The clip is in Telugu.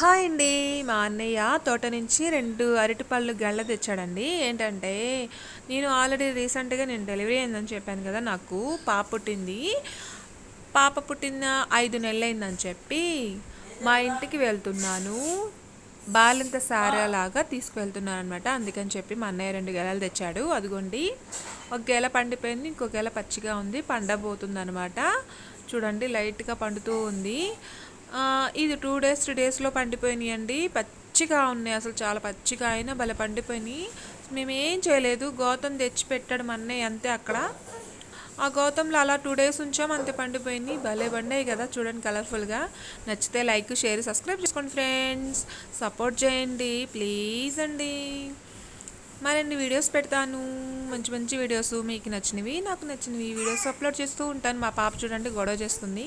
హాయ్ అండి. మా అన్నయ్య తోట నుంచి రెండు అరటిపళ్ళు గళ్ళ తెచ్చాడండి. ఏంటంటే నేను ఆల్రెడీ రీసెంట్గా నేను డెలివరీ అయిందని చెప్పాను కదా నాకు పాప పుట్టింది. పాప పుట్టిన ఐదు నెలలైందని చెప్పి మా ఇంటికి వెళ్తున్నాను. బాలింత సారాలాగా తీసుకువెళ్తున్నాను అనమాట అందుకని చెప్పి మా అన్నయ్య రెండు గెలలు తెచ్చాడు. అదిగోండి ఒక గెల పండిపోయింది ఇంకో గెల పచ్చిగా ఉంది పండబోతుంది అనమాట చూడండి లైట్గా పండుతూ ఉంది. ఇది టూ డేస్ త్రీ డేస్లో పండిపోయినాయి అండి పచ్చిగా ఉన్నాయి అసలు చాలా పచ్చిగా అయినా భలే పండిపోయినాయి. మేమేం చేయలేదు గౌతమ్ తెచ్చి పెట్టాడు మా అన్నయ్య అంతే అక్కడ. ఆ గౌతంలో అలా టూ డేస్ ఉంచాం అంతే పండిపోయింది భలే పండాయి కదా చూడండి కలర్ఫుల్గా నచ్చితే లైక్ షేర్ సబ్స్క్రైబ్ చేసుకోండి ఫ్రెండ్స్. సపోర్ట్ చేయండి ప్లీజ్ అండి. మరిన్ని వీడియోస్ పెడతాను. మంచి మంచి వీడియోస్ మీకు నచ్చినవి నాకు నచ్చినవి వీడియోస్ అప్లోడ్ చేస్తూ ఉంటాను. మా పాప చూడండి గొడవ చేస్తుంది.